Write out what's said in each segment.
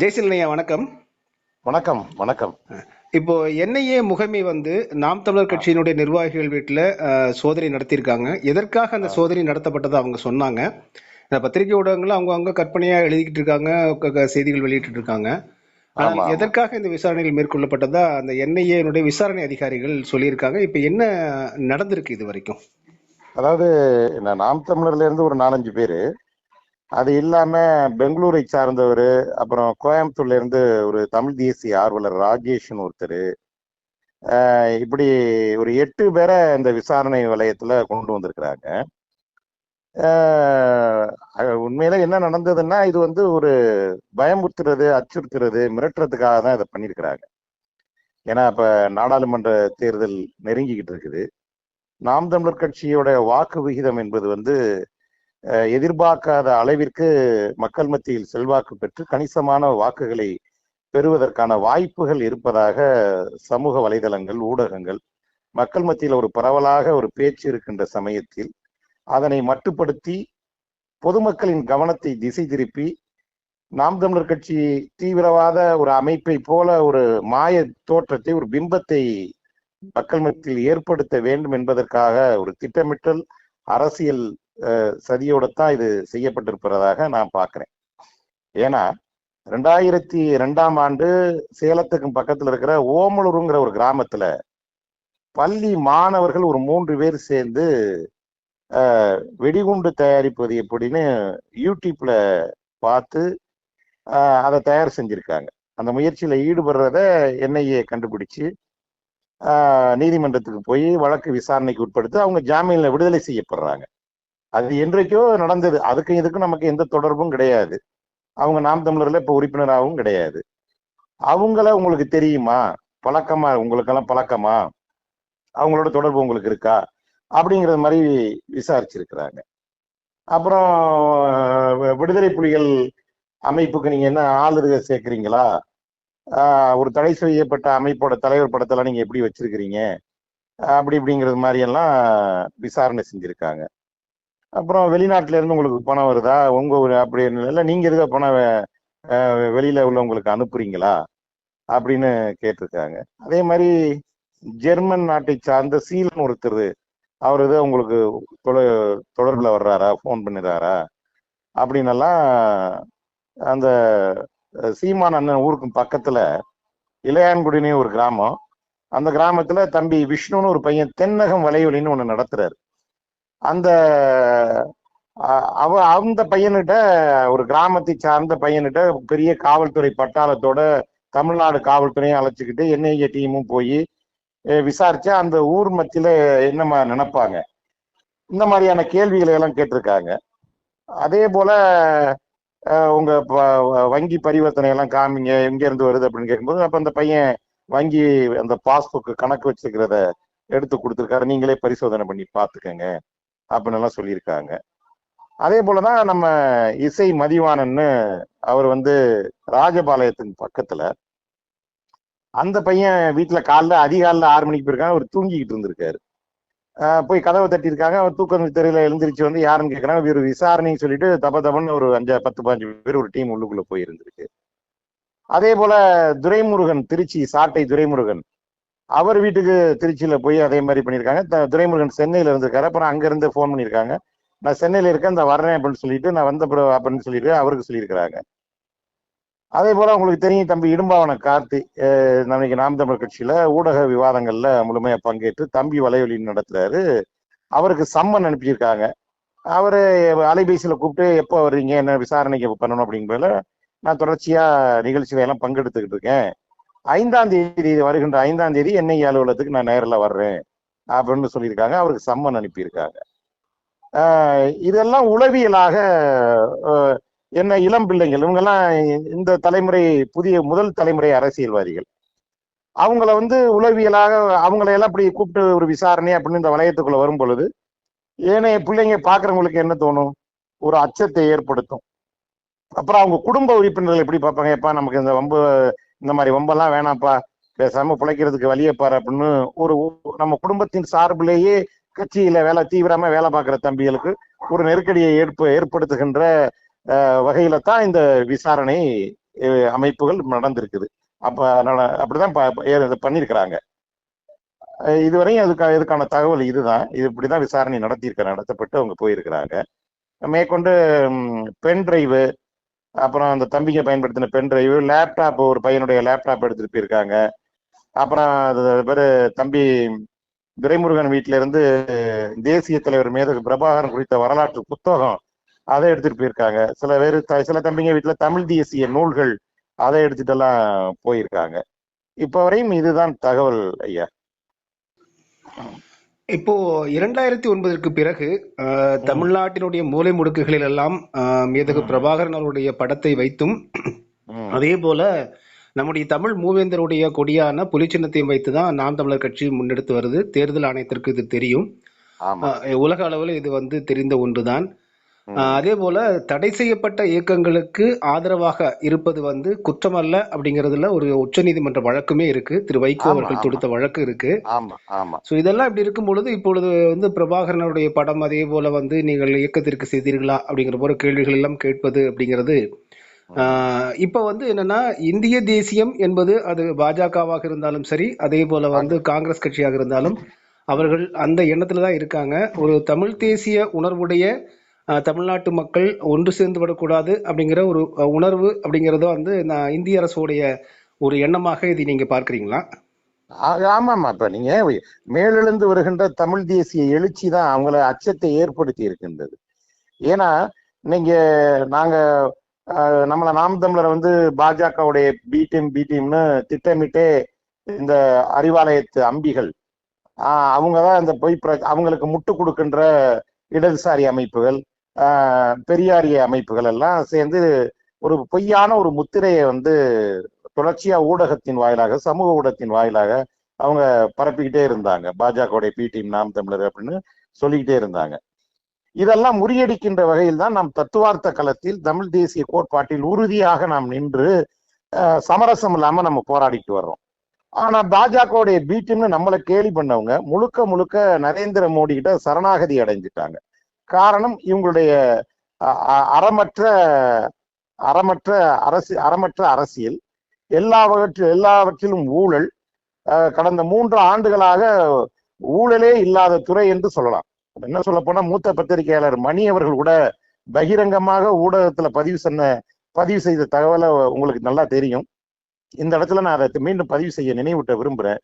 ஜெய்சல்னையா வணக்கம். வணக்கம் வணக்கம். இப்போ என்ஐஏ முகமை வந்து நாம் தமிழர் கட்சியினுடைய நிர்வாகிகள் வீட்டில் சோதனை நடத்தியிருக்காங்க. எதற்காக அந்த சோதனை நடத்தப்பட்டதை அவங்க சொன்னாங்க. இந்த பத்திரிகை ஊடகங்கள் அவங்க அவங்க கற்பனையா எழுதிக்கிட்டு இருக்காங்க செய்திகள் வெளியிட்டு இருக்காங்க. ஆனால். எதற்காக இந்த விசாரணைகள் மேற்கொள்ளப்பட்டதா அந்த என்ஐஏனுடைய விசாரணை அதிகாரிகள் சொல்லியிருக்காங்க. இப்போ என்ன நடந்திருக்கு இது வரைக்கும்? அதாவது நாம் தமிழர்ல இருந்து ஒரு நாலஞ்சு பேரு அது இல்லாம பெங்களூரை சார்ந்தவர் அப்புறம் கோயம்புத்தூர்ல இருந்து ஒரு தமிழ் தேசிய ஆர்வலர் ராஜேஷ்னு ஒருத்தர். இப்படி ஒரு எட்டு பேரை இந்த விசாரணை வலயத்துல கொண்டு வந்திருக்கிறாங்க. ஆஹ் உண்மையில என்ன நடந்ததுன்னா இது வந்து ஒரு பயமுறுத்துறது அச்சுறுத்துறது மிரட்டுறதுக்காக தான் இதை பண்ணியிருக்கிறாங்க. ஏன்னா இப்ப நாடாளுமன்ற தேர்தல் நெருங்கிக்கிட்டு இருக்குது. நாம் தமிழர் கட்சியோட வாக்கு விகிதம் என்பது வந்து எதிர்பார்க்காத அளவிற்கு மக்கள் மத்தியில் செல்வாக்கு பெற்று கணிசமான வாக்குகளை பெறுவதற்கான வாய்ப்புகள் இருப்பதாக சமூக வலைதளங்கள் ஊடகங்கள் மக்கள் மத்தியில் ஒரு பரவலாக ஒரு பேச்சு இருக்கின்ற சமயத்தில் அதனை மட்டுப்படுத்தி பொதுமக்களின் கவனத்தை திசை திருப்பி நாம் தமிழர் கட்சி தீவிரவாத ஒரு அமைப்பை போல ஒரு மாய தோற்றத்தை ஒரு பிம்பத்தை மக்கள் மத்தியில் ஏற்படுத்த வேண்டும் என்பதற்காக ஒரு திட்டமிட்டல் அரசியல் அஹ், சதியோடத்தான் இது செய்யப்பட்டிருப்பதாக நான் பார்க்குறேன். ஏன்னா ரெண்டாயிரத்தி ரெண்டாம் ஆண்டு சேலத்துக்கு பக்கத்துல இருக்கிற ஓமலூருங்கிற ஒரு கிராமத்துல பள்ளி மாணவர்கள் ஒரு மூன்று பேர் சேர்ந்து வெடிகுண்டு தயாரிப்பது எப்படின்னு யூடியூப்ல பார்த்து அஹ், அதை தயார் செஞ்சுருக்காங்க. அந்த முயற்சியில ஈடுபடுறத என்ஐஏ கண்டுபிடிச்சு ஆஹ் நீதிமன்றத்துக்கு போய் வழக்கு விசாரணைக்கு உட்படுத்தி அவங்க ஜாமீன்ல விடுதலை செய்யப்படுறாங்க. அது என்றைக்கோ நடந்தது. அதுக்கும் இதுக்கும் நமக்கு எந்த தொடர்பும் கிடையாது. அவங்க நாம் தமிழர்ல இப்ப உறுப்பினராகவும் கிடையாது. அவங்கள உங்களுக்கு தெரியுமா? பழக்கமா? உங்களுக்கெல்லாம் பழக்கமா? அவங்களோட தொடர்பு உங்களுக்கு இருக்கா? அப்படிங்கிறது மாதிரி விசாரிச்சிருக்கிறாங்க. அப்புறம் விடுதலை புலிகள் அமைப்புக்கு நீங்க என்ன ஆளுக சேர்க்குறீங்களா? ஆஹ் ஒரு தடை செய்யப்பட்ட அமைப்போட தலைவர் படத்தெல்லாம் நீங்க எப்படி வச்சிருக்கிறீங்க? அப்படி இப்படிங்கிறது மாதிரி எல்லாம் விசாரணை செஞ்சிருக்காங்க. அப்புறம் வெளிநாட்டுல இருந்து உங்களுக்கு பணம் வருதா? உங்க ஒரு அப்படி இல்லை நீங்க எதுக்கு பணம் ஆஹ் வெளியில உள்ளவங்களுக்கு அனுப்புறீங்களா? அப்படின்னு கேட்டிருக்காங்க. அதே மாதிரி ஜெர்மன் நாட்டை சார்ந்த சீலன் ஒருத்தர் அவர் எதோ உங்களுக்கு தொலை தொடர்புல வர்றாரா? ஃபோன் பண்ணுறாரா அப்படின்னு எல்லாம் அந்த சீமான் அண்ணன் ஊருக்கு பக்கத்துல இளையான்குடினே ஒரு கிராமம். அந்த கிராமத்துல தம்பி விஷ்ணுன்னு ஒரு பையன் தென்னகம் வலையொலின்னு ஒண்ணு நடத்துறாரு. அந்த அவ அந்த பையன்கிட்ட ஒரு கிராமத்தை சார்ந்த பையன்கிட்ட பெரிய காவல்துறை பட்டாளத்தோட தமிழ்நாடு காவல்துறையும் அழைச்சிக்கிட்டு என்ஐஏ டீமும் போய் விசாரிச்சா அந்த ஊர் மத்தியில என்னமா நினைப்பாங்க. இந்த மாதிரியான கேள்விகளை எல்லாம் கேட்டிருக்காங்க. அதே போல உங்க ப- வங்கி பரிவர்த்தனை எல்லாம் காமிங்க எங்க இருந்து வருது அப்படின்னு கேட்கும்போது அப்ப அந்த பையன் வங்கி அந்த பாஸ்புக் கணக்கு வச்சிருக்கிறத எடுத்து கொடுத்துருக்காரு. நீங்களே பரிசோதனை பண்ணி பாத்துக்கங்க அப்படின்னு எல்லாம் சொல்லியிருக்காங்க. அதே போலதான் நம்ம இசை மதிவாணன்னு அவர் வந்து ராஜபாளையத்தின் பக்கத்துல அந்த பையன் வீட்டுல காலைல அதிகாலைல ஆறு மணிக்கு போயிருக்காங்க அவர் தூங்கிக்கிட்டு இருந்திருக்காரு. ஆஹ் போய் கதவை தட்டியிருக்காங்க அவர் தூக்கம் தெரியல எழுந்திரிச்சு வந்து யாருன்னு கேட்கறாங்க இவர் விசாரணைன்னு சொல்லிட்டு தப்ப தபன்னு ஒரு அஞ்சு பத்து பாஞ்சு பேர் ஒரு டீம் உள்ளுக்குள்ள போயிருந்திருக்கு. அதே போல துரைமுருகன் திருச்சி சாட்டை துரைமுருகன் அவர் வீட்டுக்கு திருச்சியில போய் அதே மாதிரி பண்ணியிருக்காங்க. துரைமுருகன் சென்னையில இருந்திருக்காரு. அப்புறம் அங்க இருந்து போன் பண்ணியிருக்காங்க. நான் சென்னையில இருக்கேன் இந்த வர்றேன் அப்படின்னு சொல்லிட்டு நான் வந்த பிறகு அப்படின்னு சொல்லிட்டு அவருக்கு சொல்லியிருக்கிறாங்க. அதே போல உங்களுக்கு தெரியும் தம்பி இடும்பாவன கார்த்தி அஹ் நாம் தமிழ் கட்சியில ஊடக விவாதங்கள்ல முழுமையா பங்கேற்று தம்பி வலையொலி நடத்துறாரு. அவருக்கு சம்மன் அனுப்பியிருக்காங்க. அவரு அலைபேசியில கூப்பிட்டு எப்போ வர்றீங்க? என்ன விசாரணைக்கு பண்ணணும்? அப்படிங்கிறதுல நான் தொடர்ச்சியா நிகழ்ச்சியில எல்லாம் பங்கெடுத்துக்கிட்டு இருக்கேன். ஐந்தாம் தேதி வருகின்ற ஐந்தாம் தேதி என்ஐஏ அலுவலகத்துக்கு நான் நேரில் வர்றேன் அப்படின்னு சொல்லியிருக்காங்க. அவருக்கு சம்மன் அனுப்பியிருக்காங்க. ஆஹ் இதெல்லாம் உளவியலாக என்ன இளம் பிள்ளைங்கள் இவங்கெல்லாம் இந்த தலைமுறை புதிய முதல் தலைமுறை அரசியல்வாதிகள். அவங்கள வந்து உளவியலாக அவங்களையெல்லாம் எல்லாம் அப்படி கூப்பிட்டு ஒரு விசாரணை அப்படின்னு இந்த வளையத்துக்குள்ள வரும் பொழுது ஏனைய பிள்ளைங்க பார்க்குறவங்களுக்கு என்ன தோணும்? ஒரு அச்சத்தை ஏற்படுத்தும். அப்புறம் அவங்க குடும்ப உறுப்பினர்கள் எப்படி பார்ப்பாங்க? எப்பா நமக்கு இந்த வம்பு இந்த மாதிரி வம்பெல்லாம் வேணாம்ப்பா. பேசாம பிழைக்கிறதுக்கு வழியை பாரு அப்படின்னு ஒரு நம்ம குடும்பத்தின் சார்பிலேயே கட்சியில வேலை தீவிரமா வேலை பார்க்குற தம்பிகளுக்கு ஒரு நெருக்கடியை ஏற்ப ஏற்படுத்துகின்ற அஹ், வகையில தான் இந்த விசாரணை அமைப்புகள் நடந்திருக்குது. அப்ப அப்படிதான் ப- ஏ- பண்ணியிருக்கிறாங்க இதுவரையும் அதுக்கு இதுக்கான தகவல் இதுதான். இது இப்படிதான் விசாரணை நடத்தியிருக்க நடத்தப்பட்டு அவங்க போயிருக்கிறாங்க. மேற்கொண்டு பென் டிரைவு அப்புறம் அந்த தம்பிங்க பயன்படுத்தின பென் டிரைவு லேப்டாப் ஒரு பையனுடைய லேப்டாப் எடுத்துட்டு போயிருக்காங்க. அப்புறம் அது பேரு தம்பி துரைமுருகன் வீட்டில இருந்து தேசிய தலைவர் மேதகு பிரபாகரன் குறித்த வரலாற்று புத்தகம் அதை எடுத்துட்டு போயிருக்காங்க. சில பேர் த- சில தம்பிங்க வீட்டுல தமிழ் தேசிய நூல்கள் அதை எடுத்துட்டு எல்லாம் போயிருக்காங்க. இப்ப வரையும் இதுதான் தகவல் ஐயா. இப்போ இரண்டாயிரத்தி ஒன்பதற்கு பிறகு தமிழ்நாட்டினுடைய மூலை முடுக்குகளில் எல்லாம் மேதகு. பிரபாகரன் அவருடைய படத்தை வைத்தும் அதே போல நம்முடைய தமிழ் மூவேந்தருடைய கொடியான புலிச்சின்னத்தையும் வைத்து தான் நாம் தமிழர் கட்சி முன்னெடுத்து வருது. தேர்தல் ஆணையத்திற்கு இது தெரியும். உலக அளவில் இது வந்து தெரிந்த ஒன்றுதான். அதே போல தடை செய்யப்பட்ட இயக்கங்களுக்கு ஆதரவாக இருப்பது வந்து குற்றமல்ல அப்படிங்கறதுல ஒரு உச்சநீதிமன்ற வழக்குமே இருக்கு. திரு வைகோ அவர்கள் தொடுத்த வழக்கு இருக்கு. ஆமா ஆமா. ஸோ இதெல்லாம் இப்படி இருக்கும் பொழுது இப்பொழுது வந்து பிரபாகரனுடைய படம் அதே போல வந்து நீங்கள் இயக்கத்திற்கு செய்தீர்களா அப்படிங்கிற போல கேள்விகள் எல்லாம் கேட்பது அப்படிங்கிறது இப்ப வந்து என்னன்னா இந்திய தேசியம் என்பது அது பாஜகவாக இருந்தாலும் சரி அதே போல வந்து காங்கிரஸ் கட்சியாக இருந்தாலும் அவர்கள் அந்த எண்ணத்துல தான் இருக்காங்க. ஒரு தமிழ் தேசிய உணர்வுடைய தமிழ்நாட்டு மக்கள் ஒன்று சேர்ந்து விடக்கூடாது அப்படிங்கிற ஒரு உணர்வு அப்படிங்கிறத வந்து நான் இந்திய அரசுடைய ஒரு எண்ணமாக இதை நீங்க பார்க்கறீங்களா? ஆ- ஆமாமா இப்ப நீங்க மேலெழுந்து வருகின்ற தமிழ் தேசிய எழுச்சி தான் அவங்கள அச்சத்தை ஏற்படுத்தி இருக்கின்றது. ஏன்னா நீங்க நாங்க அஹ், நம்மள நாம் தமிழரை வந்து பாஜகவுடைய பி டீம் பி டீம்னு திட்டமிட்டே இந்த அறிவாலயத்து அம்பிகள் ஆஹ் அவங்கதான் இந்த பொய் பிர- அவங்களுக்கு முட்டு கொடுக்கின்ற இடதுசாரி அமைப்புகள் பெரியாரிய அமைப்புகள் எல்லாம் சேர்ந்து ஒரு பொய்யான ஒரு முத்திரையை வந்து தொடர்ச்சியா ஊடகத்தின் வாயிலாக சமூக ஊடகத்தின் வாயிலாக அவங்க பரப்பிக்கிட்டே இருந்தாங்க. பாஜகவுடைய பி டீம் நாம் தமிழர் அப்படின்னு சொல்லிக்கிட்டே இருந்தாங்க. இதெல்லாம் முறியடிக்கின்ற வகையில் தான் நாம் தத்துவார்த்த களத்தில் தமிழ் தேசிய கோட்பாட்டில் உறுதியாக நாம் நின்று ஆஹ் சமரசம் இல்லாம நம்ம போராடிட்டு வர்றோம். ஆனா பாஜகவுடைய பி நம்மளை கேலி பண்ணவங்க முழுக்க முழுக்க நரேந்திர மோடி கிட்ட சரணாகதி அடைஞ்சிட்டாங்க. காரணம் இவங்களுடைய அ- அறமற்ற அறமற்ற அரசு அறமற்ற அரசியல். எல்லாவற்றில் எல்லாவற்றிலும் ஊழல். கடந்த மூன்று ஆண்டுகளாக ஊழலே இல்லாத துறை என்று சொல்லலாம். என்ன சொல்ல போனா மூத்த பத்திரிகையாளர் மணி அவர்கள் கூட பகிரங்கமாக ஊடகத்துல பதிவு சொன்ன பதிவு செய்த தகவலை உங்களுக்கு நல்லா தெரியும். இந்த இடத்துல நான் அதை மீண்டும் பதிவு செய்ய நினைவூட்ட விரும்புறேன்.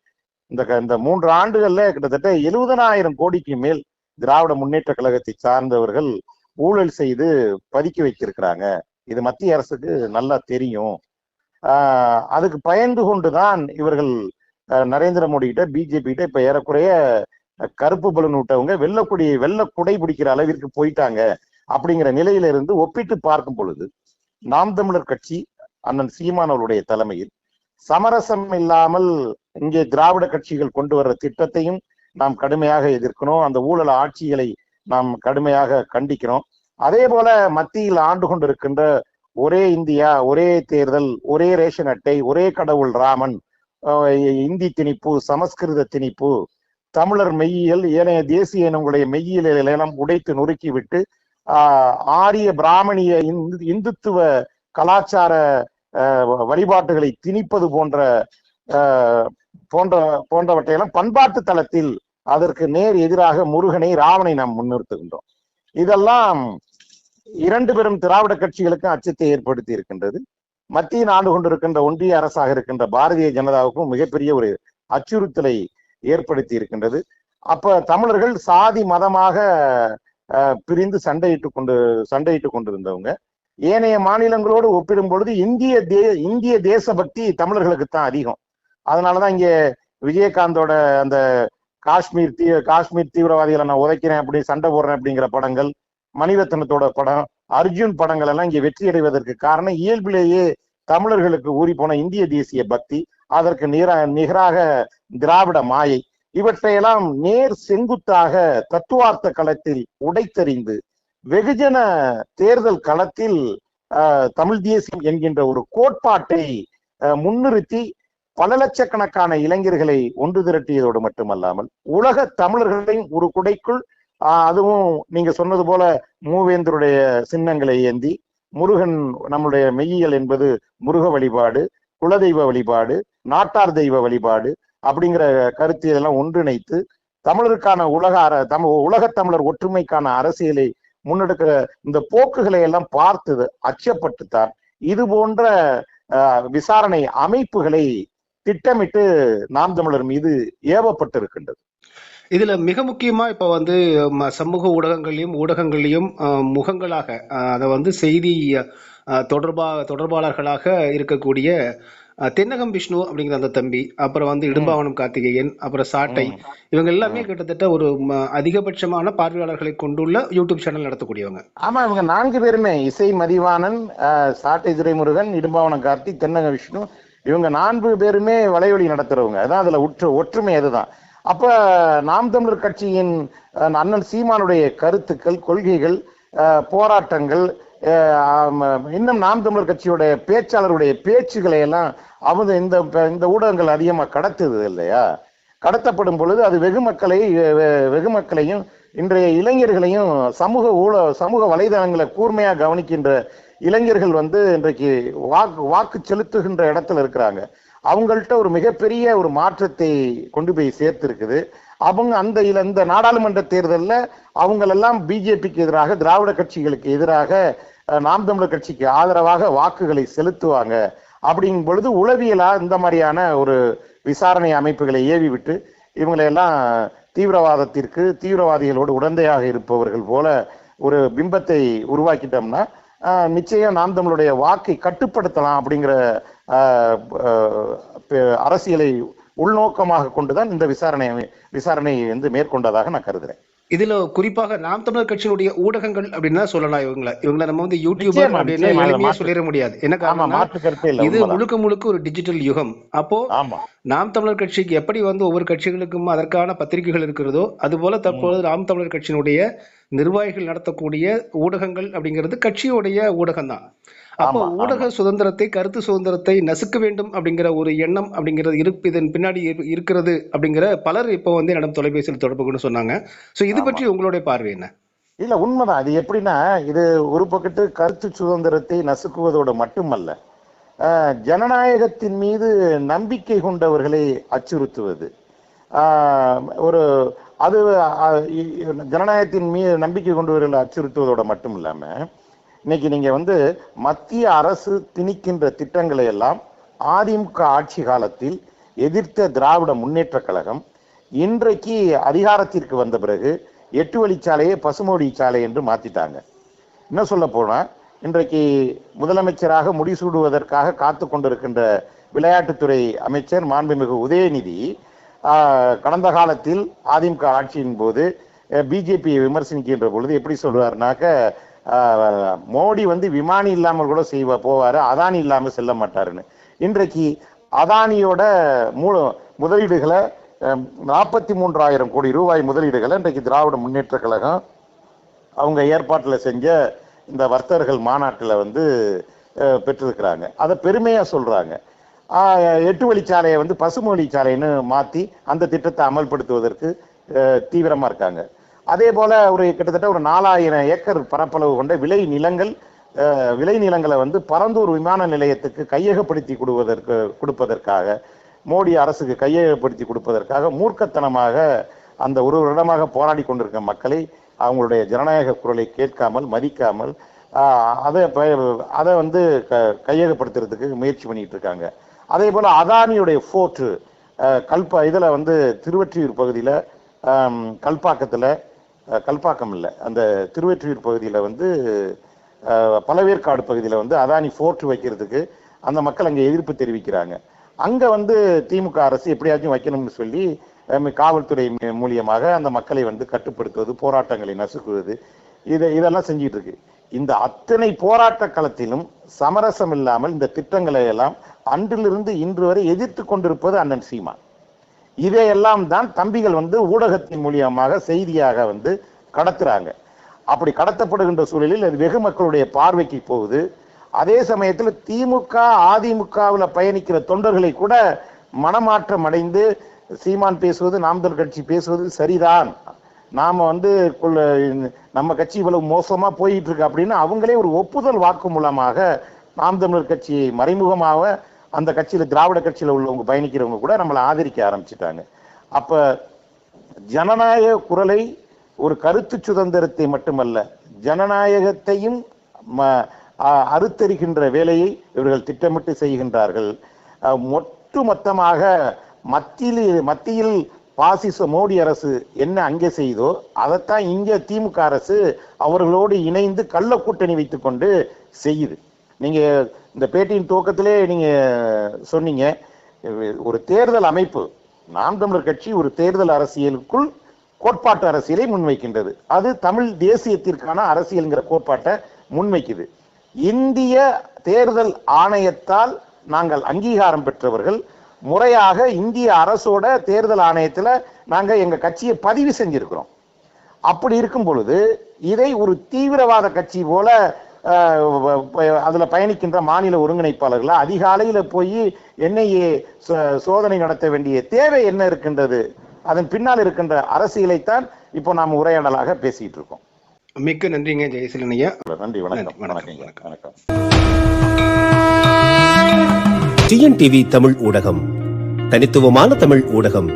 இந்த இந்த மூன்று ஆண்டுகள்ல கிட்டத்தட்ட எழுபதனாயிரம் கோடிக்கு மேல் திராவிட முன்னேற்ற கழகத்தை சார்ந்தவர்கள் ஊழல் செய்து பதுக்கி வைத்திருக்கிறாங்க. இது மத்திய அரசுக்கு நல்லா தெரியும். ஆஹ் அதுக்கு பயந்து கொண்டுதான் இவர்கள் நரேந்திர மோடி கிட்ட பிஜேபி கிட்ட இப்ப ஏறக்குறைய கருப்பு பலன் விட்டவங்க வெள்ளக்குடி வெள்ள குடை பிடிக்கிற அளவிற்கு போயிட்டாங்க அப்படிங்கிற நிலையில இருந்து ஒப்பிட்டு பார்க்கும் பொழுது நாம் தமிழர் கட்சி அண்ணன் சீமானவருடைய தலைமையில் சமரசம் இல்லாமல் இங்கே திராவிட கட்சிகள் கொண்டு வர்ற திட்டத்தையும் நாம் கடுமையாக எதிர்க்கணும். அந்த ஊழல் ஆட்சிகளை நாம் கடுமையாக கண்டிக்கிறோம் அதே போல மத்தியில் ஆண்டு கொண்டிருக்கின்ற ஒரே இந்தியா ஒரே தேர்தல் ஒரே ரேஷன் அட்டை ஒரே கடவுள் ராமன் இந்தி திணிப்பு சமஸ்கிருத திணிப்பு தமிழர் மெய்யியல் ஏனைய தேசிய இனங்களுடைய மெய்யியல் எல்லாம் உடைத்து நொறுக்கிவிட்டு ஆஹ் ஆரிய பிராமணிய இந்துத்துவ கலாச்சார வழிபாட்டுகளை திணிப்பது போன்ற போன்ற போன்றவற்றையெல்லாம் பண்பாட்டு தளத்தில் அதற்கு நேர் எதிராக முருகனை ராவனை நாம் முன்னிறுத்துகின்றோம். இதெல்லாம் இரண்டு பெரும் திராவிட கட்சிகளுக்கும் அச்சத்தை ஏற்படுத்தி இருக்கின்றது. மத்தியில் ஆண்டு கொண்டிருக்கின்ற ஒன்றிய அரசாக இருக்கின்ற பாரதிய ஜனதாவுக்கும் மிகப்பெரிய ஒரு அச்சுறுத்தலை ஏற்படுத்தி இருக்கின்றது. அப்ப தமிழர்கள் சாதி மதமாக அஹ், பிரிந்து சண்டையிட்டு கொண்டு சண்டையிட்டு கொண்டிருந்தவங்க. ஏனைய மாநிலங்களோடு ஒப்பிடும் பொழுது இந்திய தே இந்திய தேசபக்தி தமிழர்களுக்கு தான் அதிகம். அதனாலதான் இங்க விஜயகாந்தோட அந்த காஷ்மீர் தீ காஷ்மீர் தீவிரவாதிகளை நான் உதைக்கிறேன் அப்படி சண்டை போடுறேன் அப்படிங்கிற படங்கள் மணிரத்னத்தோட படம் அர்ஜுன் படங்கள் எல்லாம் இங்கே வெற்றி அடைவதற்கு காரணம் இயல்பிலேயே தமிழர்களுக்கு ஊறி போன இந்திய தேசிய பக்தி அதற்கு நிகரா நிகராக திராவிட மாயை. இவற்றையெல்லாம் நேர் செங்குத்தாக தத்துவார்த்த களத்தில் உடைத்தறிந்து வெகுஜன தேர்தல் களத்தில் ஆஹ், தமிழ் தேசியம் என்கின்ற ஒரு கோட்பாட்டை முன்னிறுத்தி பல லட்சக்கணக்கான இளைஞர்களை ஒன்று திரட்டியதோடு மட்டுமல்லாமல் உலக தமிழர்களையும் ஒரு குடைக்குள் ஆஹ், அதுவும் நீங்க சொன்னது போல மூவேந்தருடைய சின்னங்களை ஏந்தி முருகன் நம்முடைய மெய்யியல் என்பது முருக வழிபாடு குலதெய்வ வழிபாடு நாட்டார் தெய்வ வழிபாடு அப்படிங்கிற கருத்து இதெல்லாம் ஒன்றிணைத்து தமிழருக்கான உலக அர தம் உலக தமிழர் ஒற்றுமைக்கான அரசியலை முன்னெடுக்கிற இந்த போக்குகளை எல்லாம் பார்த்து அச்சப்பட்டுத்தான். இது போன்ற விசாரணை அமைப்புகளை திட்டமிட்டு நாம் தமிழர் மீது ஏவப்பட்டிருக்கின்றது. இதுல மிக முக்கியமா இப்ப வந்து சமூக ஊடகங்களையும் ஊடகங்களையும் முகங்களாக அதை வந்து செய்தி தொடர்பா தொடர்பாளர்களாக இருக்கக்கூடிய தென்னகம் விஷ்ணு அப்படிங்கிற அந்த தம்பி அப்புறம் வந்து இடும்பாவனம் கார்த்திகேயன் அப்புறம் சாட்டை இவங்க எல்லாமே. கிட்டத்தட்ட ஒரு அதிகபட்சமான பார்வையாளர்களை கொண்டுள்ள யூடியூப் சேனல் நடத்தக்கூடியவங்க. ஆமா இவங்க நான்கு பேருமே இசை மதிவாணன் அஹ், சாட்டை துரைமுருகன் இடும்பாவனம் கார்த்தி தென்னக விஷ்ணு இவங்க நான்கு பேருமே வலைவழி நடத்துறவங்க. அதான் அதுல உற்று ஒற்றுமை அதுதான். அப்ப நாம் தமிழர் கட்சியின் அண்ணன் சீமானுடைய கருத்துக்கள் கொள்கைகள் போராட்டங்கள் இன்னும் நாம் தமிழர் கட்சியுடைய பேச்சாளருடைய பேச்சுகளை எல்லாம் அவங்க இந்த இந்த ஊடகங்கள் அதிகமாக கடத்துது இல்லையா? கடத்தப்படும் பொழுது அது வெகு மக்களை வெகு மக்களையும் இன்றைய இளைஞர்களையும் சமூக ஊழ சமூக வலைதளங்களை கூர்மையாக கவனிக்கின்ற இளைஞர்கள் வந்து இன்றைக்கு வாக்கு வாக்கு செலுத்துகின்ற இடத்துல இருக்கிறாங்க. அவங்கள்ட்ட ஒரு மிகப்பெரிய ஒரு மாற்றத்தை கொண்டு போய் சேர்த்திருக்குது. அவங்க அந்த இல- இந்த நாடாளுமன்ற தேர்தலில் அவங்களெல்லாம் பிஜேபிக்கு எதிராக திராவிட கட்சிகளுக்கு எதிராக நாம் தமிழர் கட்சிக்கு ஆதரவாக வாக்குகளை செலுத்துவாங்க. அப்படிங்கும் பொழுது உளவியலா இந்த மாதிரியான ஒரு விசாரணை அமைப்புகளை ஏவி விட்டு இவங்களை எல்லாம் தீவிரவாதத்திற்கு தீவிரவாதிகளோடு உடந்தையாக இருப்பவர்கள் போல ஒரு பிம்பத்தை உருவாக்கிட்டோம்னா நிச்சயம் நாம் தமிழுடைய வாக்கை கட்டுப்படுத்தலாம் அப்படிங்கிற அரசியலை உள்நோக்கமாக கொண்டுதான் இந்த விசாரணை விசாரணை வந்து மேற்கொண்டதாக நான் கருதுறேன். இதுல குறிப்பாக நாம் தமிழர் கட்சியினுடைய ஊடகங்கள் அப்படின்னு தான் சொல்லலாம் இவங்கள. இவங்கள நம்ம வந்து யூடியூபர் அப்படின்னு எளிமையா சொல்லிட முடியாது. என்ன இது முழுக்க முழுக்க ஒரு டிஜிட்டல் யுகம். அப்போ நாம் தமிழர் கட்சிக்கு எப்படி வந்து ஒவ்வொரு கட்சிகளுக்கும் அதற்கான பத்திரிகைகள் இருக்கிறதோ அதுபோல தற்போது நாம் தமிழர் கட்சியினுடைய நிர்வாகிகள் நடத்தக்கூடிய ஊடகங்கள் அப்படிங்கிறது கட்சியுடைய ஊடகம் தான் அப்போ ஊடக சுதந்திரத்தை கருத்து சுதந்திரத்தை நசுக்க வேண்டும் அப்படிங்கிற ஒரு எண்ணம் அப்படிங்கிறது இருக்கு இதன் பின்னாடி இரு- இருக்கிறது அப்படிங்கிற பலர் இப்போ வந்து என்னிடம் தொலைபேசியில் தொடர்பு கொண்டு சொன்னாங்க. சோ இது. பற்றி உங்களுடைய பார்வை என்ன? இல்ல உண்மைதான். அது எப்படின்னா இது ஒரு பக்கத்து கருத்து சுதந்திரத்தை நசுக்குவதோடு மட்டுமல்ல ஜனநாயகத்தின் மீது நம்பிக்கை கொண்டவர்களை அச்சுறுத்துவது. ஒரு அது ஜனநாயகத்தின் மீது நம்பிக்கை கொண்டவர்களை அச்சுறுத்துவதோட மட்டும் இல்லாம இன்னைக்கு நீங்க வந்து மத்திய அரசு திணிக்கின்ற திட்டங்களை எல்லாம் அதிமுக ஆட்சி காலத்தில் எதிர்த்த திராவிட முன்னேற்றக் கழகம் இன்றைக்கு அதிகாரத்திற்கு வந்த பிறகு எட்டு வழிச்சாலையை பசுமொழி சாலை என்று மாத்திட்டாங்க. என்ன சொல்ல போனா இன்றைக்கு முதலமைச்சராக முடிசூடுவதற்காக காத்து கொண்டிருக்கின்ற விளையாட்டுத்துறை அமைச்சர் மாண்புமிகு உதயநிதி ஆஹ், கடந்த காலத்தில் அதிமுக ஆட்சியின் போது பிஜேபியை விமர்சனிக்கின்ற பொழுது எப்படி சொல்றாருனாக்க மோடி வந்து விமானி இல்லாமல் கூட செய்வ போவார். அதானி இல்லாமல் செல்ல மாட்டாருன்னு. இன்றைக்கு அதானியோட மூ முதலீடுகளை நாற்பத்தி மூன்றாயிரம் கோடி ரூபாய் முதலீடுகளை இன்றைக்கு திராவிட முன்னேற்ற கழகம் அவங்க ஏற்பாட்டில் செஞ்ச இந்த வர்த்தகர்கள் மாநாட்டில் வந்து பெற்றிருக்கிறாங்க. அதை பெருமையாக சொல்கிறாங்க எட்டு வழிச்சாலையை வந்து பசுமொழி சாலைன்னு மாற்றி அந்த திட்டத்தை அமல்படுத்துவதற்கு தீவிரமாக இருக்காங்க. அதே போல் ஒரு கிட்டத்தட்ட ஒரு நாலாயிரம் ஏக்கர் பரப்பளவு கொண்ட விளை நிலங்கள் விளை நிலங்களை வந்து பரந்தூர் விமான நிலையத்துக்கு கையகப்படுத்தி கொடுவதற்கு கொடுப்பதற்காக மோடி அரசுக்கு கையகப்படுத்தி கொடுப்பதற்காக மூர்க்கத்தனமாக அந்த ஒரு வருடமாக போராடி கொண்டிருக்க மக்களை அவங்களுடைய ஜனநாயக குரலை கேட்காமல் மதிக்காமல் அதை அதை வந்து க கையகப்படுத்துறதுக்கு முயற்சி பண்ணிட்டு இருக்காங்க. அதே போல் அதானியுடைய ஃபோர்ட்டு கல்பா இதில் வந்து திருவற்றியூர் பகுதியில் கல்பாக்கத்தில் கல்பாக்கம் இல்லை அந்த திருவெற்றியூர் பகுதியில் வந்து பலவேற்காடு பழவேற்காடு பகுதியில் வந்து அதானி ஃபோர்ட் வைக்கிறதுக்கு அந்த மக்கள் அங்கே எதிர்ப்பு தெரிவிக்கிறாங்க. அங்கே வந்து திமுக அரசு எப்படியாச்சும் வைக்கணும்னு சொல்லி காவல்துறை மூலியமாக அந்த மக்களை வந்து கட்டுப்படுத்துவது போராட்டங்களை நசுக்குவது இதை இதெல்லாம் செஞ்சிட்டு இருக்கு இந்த அத்தனை போராட்ட களத்திலும் சமரசம் இல்லாமல் இந்த திட்டங்களை எல்லாம் அன்றிலிருந்து இன்று வரை எதிர்த்து கொண்டிருப்பது அண்ணன் சீமான். இதையெல்லாம் தான் தம்பிகள் வந்து ஊடகத்தின் மூலியமாக செய்தியாக வந்து கடத்துறாங்க. அப்படி கடத்தப்படுகின்ற சூழலில் அது வெகு மக்களுடைய பார்வைக்கு போகுது. அதே சமயத்தில் திமுக அதிமுகவில் பயணிக்கிற தொண்டர்களை கூட மனமாற்றம் அடைந்து சீமான் பேசுவது நாம்தல் கட்சி பேசுவது சரிதான். நாம் வந்து கொள்ள- நம்ம கட்சி இவ்வளவு மோசமாக போயிட்டு இருக்கு அப்படின்னு அவங்களே ஒரு ஒப்புதல் வாக்கு மூலமாக நாம் தமிழர் கட்சியை மறைமுகமாக அந்த கட்சியில் திராவிட கட்சியில் உள்ளவங்க பயணிக்கிறவங்க கூட நம்மளை ஆதரிக்க ஆரம்பிச்சிட்டாங்க. அப்போ ஜனநாயக குரலை ஒரு கருத்து சுதந்திரத்தை மட்டுமல்ல ஜனநாயகத்தையும் ம- அ- வேலையை இவர்கள் திட்டமிட்டு செய்கின்றார்கள். அஹ், ஒட்டுமொத்தமாக மத்தியில் மத்தியில் பாசிச மோடி அரசு என்ன அங்கே செய்தோ அதைத்தான் இங்கே திமுக அரசு அவர்களோடு இணைந்து கள்ள கூட்டணி வைத்துக்கொண்டு செய்யுது. நீங்கள் இந்த பேட்டியின் துவக்கத்திலே நீங்க சொன்னீங்க ஒரு தேர்தல் அமைப்பு நாம் தமிழர் கட்சி ஒரு தேர்தல் அரசியலுக்குள் கோட்பாட்டு அரசியலை முன்வைக்கின்றது. அது தமிழ் தேசியத்திற்கான அரசியல்ங்கிற கோட்பாட்டை முன்வைக்குது. இந்திய தேர்தல் ஆணையத்தால் நாங்கள் அங்கீகாரம் பெற்றவர்கள் முறையாக இந்திய அரசோட தேர்தல் ஆணையத்துல நாங்கள் எங்க கட்சியை பதிவு செஞ்சிருக்கிறோம். அப்படி இருக்கும் பொழுது இதை ஒரு தீவிரவாத கட்சி போல அதுல பயணிக்கின்ற மாநில ஒருங்கிணைப்பாளர்கள் அதிகாலையில போய் என்ஐஏ சோதனை நடத்த வேண்டிய தேவை என்ன இருக்கின்றது? அதன் பின்னால் இருக்கின்ற அரசியலைத்தான் இப்போ நாம் உரையாடலாக பேசிட்டு இருக்கோம் மிக்க நன்றிங்க ஜெயசீலன் ஐயா. நன்றி வணக்கம். வணக்கம், வணக்கம் வணக்கம். டிஎன்டிவி தமிழ் ஊடகம் தனித்துவமான தமிழ் ஊடகம்.